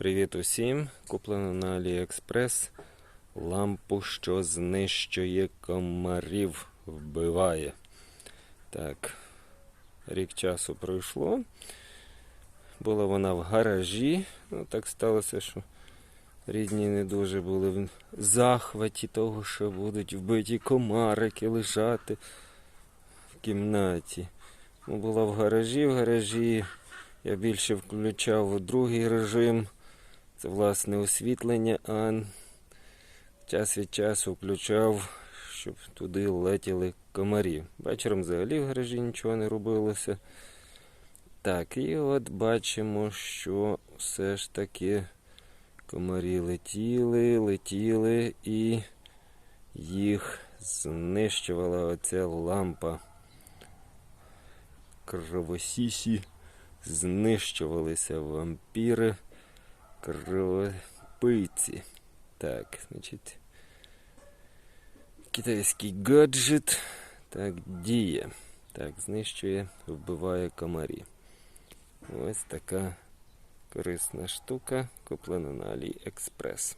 Привіт усім! Куплено на AliExpress лампу, що знищує комарів, вбиває. Так, рік часу пройшло. Була вона в гаражі. Ну, так сталося, що рідні не дуже були в захваті того, що будуть вбиті комарики лежати в кімнаті. Була в гаражі, в гаражі я більше включав другий режим. Це власне освітлення, а час від часу включав, щоб туди летіли комарі. Вечором взагалі в гаражі нічого не робилося. Так, і от бачимо, що все ж таки комарі летіли, летіли і їх знищувала оця лампа. Кровосісі знищувалися вампіри кровопийці. Так, значить. Китайський гаджет. Так, діє. Так, знищує, вбиває комарі. Ось така корисна штука, куплена на AliExpress.